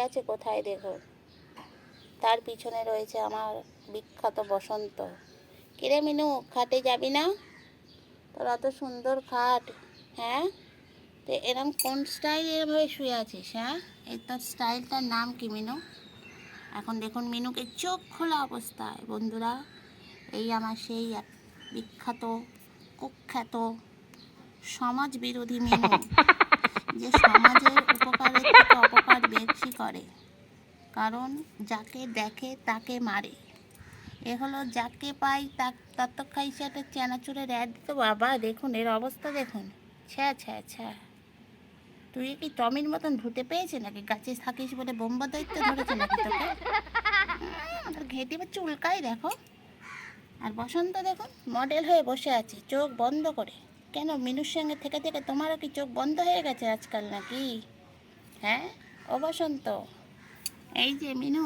আছে কোথায় দেখো? তার পিছনে রয়েছে আমার বিখ্যাত বসন্ত। কিরে মিনু, খাটে যাবি না? তোর অত সুন্দর খাট হ্যাঁ? তো এরম কোন স্টাইল এরমভাবে শুয়ে আছিস হ্যাঁ? এই তোর স্টাইলটার নাম কি মিনু? এখন দেখুন মিনুকে চোখ খোলা অবস্থায়। বন্ধুরা, এই আমার সেই বিখ্যাত, কুখ্যাত সমাজ বিরোধী মিনু। যে সমাজের উপকারের থেকে অপকার বেশি করে। কারণ যাকে দেখে তাকে মারে। এ হলো যাকে পাই তার তো খাইছে একটা চেনাচুরের অ্যাড বাবা, দেখুন, এর অবস্থা দেখুন। ছ্যা ছ্যা ছ্যা। তুই কি টমির মতন ভূতে পেয়েছে নাকি? গাছে থাকিস বলে বোম্বা দায়িত্ব ধরেছে নাকি তোকে? ঘেঁটে বা চুলকাই দেখো। আর বসন্ত দেখুন, মডেল হয়ে বসে আছে, চোখ বন্ধ করে। কেন? মিনুর সঙ্গে থেকে থেকে তোমারও কি চোখ বন্ধ হয়ে গেছে আজকাল নাকি? হ্যাঁ? ও বসন্ত। এই যে মিনু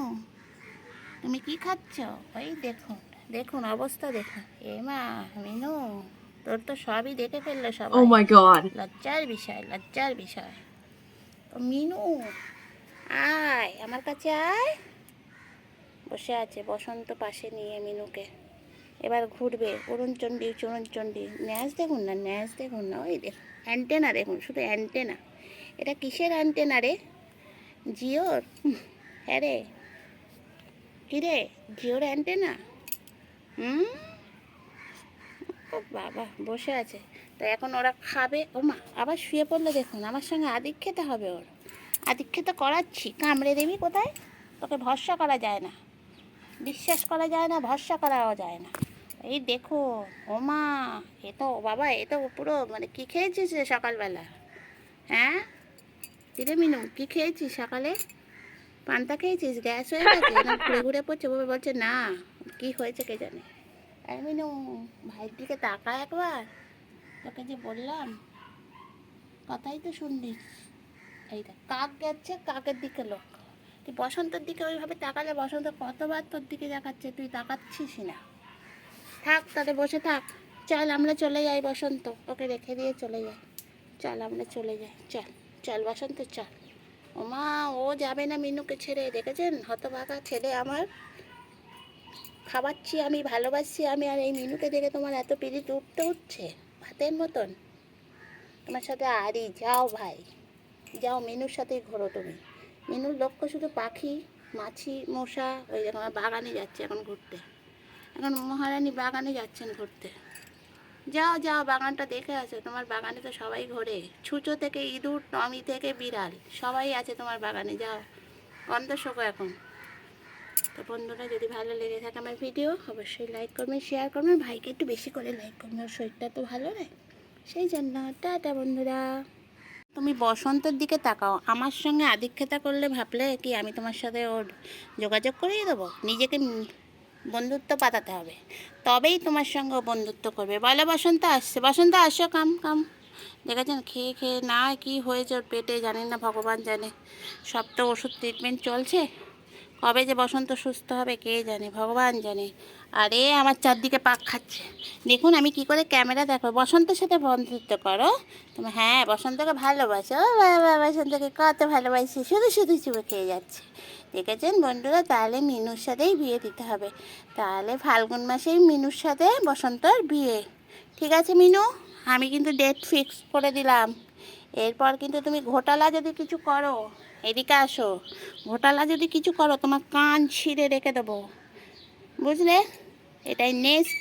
তুমি কি খাচ্ছ? ওই দেখুন দেখুন অবস্থা দেখুন। এ মা মিনু তোর তো সবই দেখে ফেলল সবাই। Oh. লজ্জার বিষয় লজ্জার বিষয়। তো মিনু আয় আমার কাছে আয়। বসে আছে বসন্ত পাশে নিয়ে মিনুকে। এবার ঘুরবে। অরুণচণ্ডী, চরণচণ্ডী। ন্যাস দেখুন না, ন্যাস দেখুন না, ওই দেখুন। অ্যান্টেনা দেখুন, শুধু অ্যান্টেনা। এটা কিসের অ্যান্টেনা রে? জিওর? হ্যাঁ রে। কী রে জিওর অ্যান্টেনা? হুম? ও বাবা, বসে আছে। তো এখন ওরা খাবে। ও মা, আবার শুয়ে পড়লে দেখুন। আমার সঙ্গে আদিক খেতে হবে ওর। আদিক খেতে করাচ্ছি। কামড়ে দেবি কোথায়? তোকে ভরসা করা যায় না। বিশ্বাস করা যায় না, ভরসা করাও যায় না। এই দেখো ও মা এ তো বাবা এ তো পুরো মানে কী খেয়েছিস রে সকালবেলা? হ্যাঁ? কিরে মিনু কী খেয়েছিস সকালে? পান্তা খেয়েছিস? গ্যাস হয়ে গেছে? না ঘুরে ঘুরে পড়ছে? বাবা বলছে না কি হয়েছে কে জানে আরে মিনু ভাইয়ের দিকে তাকা একবার। তোকে যে বললাম কথাই তো শুনলি। এই কাক গেছে কাকের দিকে লোক তুই বসন্তের দিকে ওইভাবে তাকালে বসন্ত কতবার তোর দিকে দেখাচ্ছে তুই তাকাচ্ছিস না। থাক, তাতে বসে থাক। চল, আমরা চলে যাই বসন্ত। ওকে রেখে দিয়ে চলে যাই। চল, আমরা চলে যাই। চল চল বসন্ত, চল। ওমা, ও যাবে না মিনুকে ছেড়ে, দেখেছেন? হতভাগা ছেলে আমার। খাওয়াচ্ছি আমি, ভালোবাসছি আমি, আর এই মিনুকে দেখে তোমার এত পিরিত উঠতে উঠছে? ভাতের মতন। তোমার সাথে আরি, যাও ভাই। যাও, মিনুর সাথেই ঘোরো তুমি। মিনুর লক্ষ্য শুধু পাখি, মাছি, মশা, ওই আমার বাগানে যাচ্ছে এখন ঘুরতে। এখন মহারানী বাগানে যাচ্ছেন ঘুরতে। যাও যাও, বাগানটা দেখে আসো। তোমার বাগানে তো সবাই ঘোরে। ছুঁচো থেকে ইঁদুর, টমি থেকে বিড়াল, সবাই আছে তোমার বাগানে। যাও শোকো এখন। তো বন্ধুরা, যদি ভালো লেগে থাকে আমার ভিডিও, অবশ্যই লাইক করবেন শেয়ার করবেন। ভাইকে একটু বেশি করে লাইক করবেন, ওর শরীরটা তো ভালো নয়। সেই জন্য, টাটা বন্ধুরা। তুমি বসন্তের দিকে তাকাও। আমার সঙ্গে আদিক্ষেতা করলে ভাবলে কি আমি তোমার সাথে ওর যোগাযোগ করিয়ে দেবো? নিজেকে বন্ধুত্ব পাতাতে হবে। তবেই তোমার সঙ্গে বন্ধুত্ব করবে। বলো বসন্ত, আসছে। বসন্ত, আসো, কাম কাম। দেখেছেন? খেয়ে খেয়ে না কি হয়েছে ওর পেটে জানি না, ভগবান জানে। সব তো ওষুধ ট্রিটমেন্ট চলছে। কবে যে বসন্ত সুস্থ হবে কে জানে? ভগবান জানে। আরে, আমার চারদিকে পাক খাচ্ছে। দেখুন, আমি কি করে ক্যামেরা দেখো বসন্তের সাথে বন্ধুত্ব করো। তুমি হ্যাঁ বসন্তকে ভালোবাসো। বসন্তকে কত ভালোবাসি। শুধু শুধু চুপে খেয়ে যাচ্ছে। দেখেছেন বন্ধুরা? তাহলে মিনুর সাথেই বিয়ে দিতে হবে। তাহলে ফাল্গুন মাসেই মিনুর সাথে বসন্তর বিয়ে। ঠিক আছে মিনু? আমি কিন্তু ডেট ফিক্স করে দিলাম। এরপর কিন্তু তুমি ঘোটালা যদি কিছু করো, এদিকে আসো। ঘোটালা যদি কিছু করো, তোমার কান ছিঁড়ে রেখে দেবো। বুঝলে? এটাই নেক্সট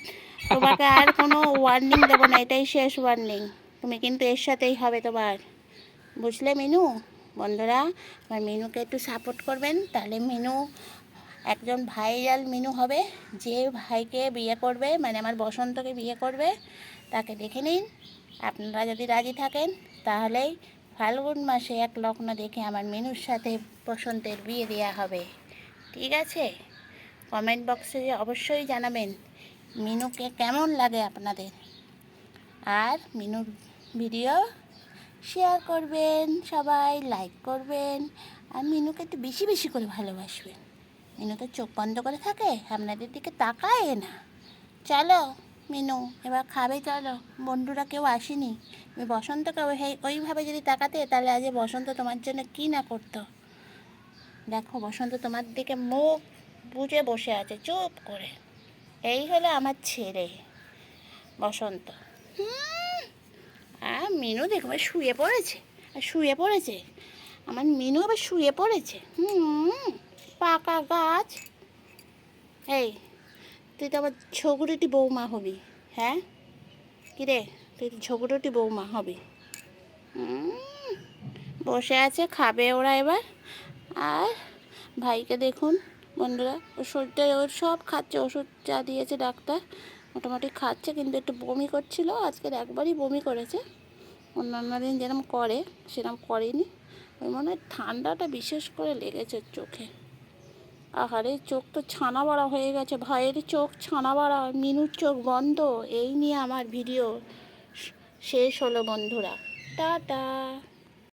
তোমাকে আর কোনো ওয়ার্নিং দেবো না, এটাই শেষ ওয়ার্নিং তুমি কিন্তু এর সাথেই হবে তোমার। বুঝলে মিনু? বন্ধুরা আমার মিনুকে একটু সাপোর্ট করবেন, তাহলে মিনু একজন ভাইরাল মিনু হবে, যে ভাইকে বিয়ে করবে মানে আমার বসন্তকে বিয়ে করবে, তাকে দেখে নিন। আপনারা যদি রাজি থাকেন তাহলেই ফাল্গুন মাসে এক লগ্ন দেখে আমার মিনুর সাথে বসন্তের বিয়ে দেওয়া হবে। ঠিক আছে? কমেন্ট বক্সে অবশ্যই জানাবেন, মিনুকে কেমন লাগে আপনাদের। আর মিনুর ভিডিও শেয়ার করবেন সবাই লাইক করবেন। আর মিনুকে একটু বেশি বেশি করে ভালোবাসবেন। মিনু তো চোখ বন্ধ করে থাকে আপনাদের দিকে তাকায় না। চলো মিনু এবার খাবে চলো। বন্ধুরা কেউ আসেনি। তুমি বসন্তকে ওই ওইভাবে যদি তাকাতে তাহলে আজ বসন্ত তোমার জন্য কী না করতো? দেখো বসন্ত তোমার দিকে মুখ বুঝে বসে আছে চুপ করে। এই হলো আমার ছেলে বসন্ত। হুম, আর মিনু দেখো আবার শুয়ে পড়েছে। আর শুয়ে পড়েছে? আমার মিনু আবার শুয়ে পড়েছে। হুম, পাকা গাছ। এই, তুই তো আবার ঝগড়ুটি বৌমা হবি হ্যাঁ? কিরে তুই তো ঝগড়ুটি বৌমা হবি। বসে আছে, খাবে ওরা এবার। আর ভাইকে দেখুন, বন্ধুরা ওষুধটা ওর সব খাচ্ছে, ওষুধ যা দিয়েছে ডাক্তার। মোটামুটি খাচ্ছে, কিন্তু একটু বমি করছিল। আজকের একবারই বমি করেছে। অন্যান্য দিন যেরকম করে সেরকম করেনি। ওই মনে হয় ঠান্ডাটা বিশেষ করে লেগেছে চোখে। আহারে, চোখ তো ছানা বড়া হয়ে গেছে। ভাইয়ের চোখ ছানা বড়া মিনুর চোখ বন্ধ। এই নিয়ে আমার ভিডিও শেষ হলো বন্ধুরা। টাটা।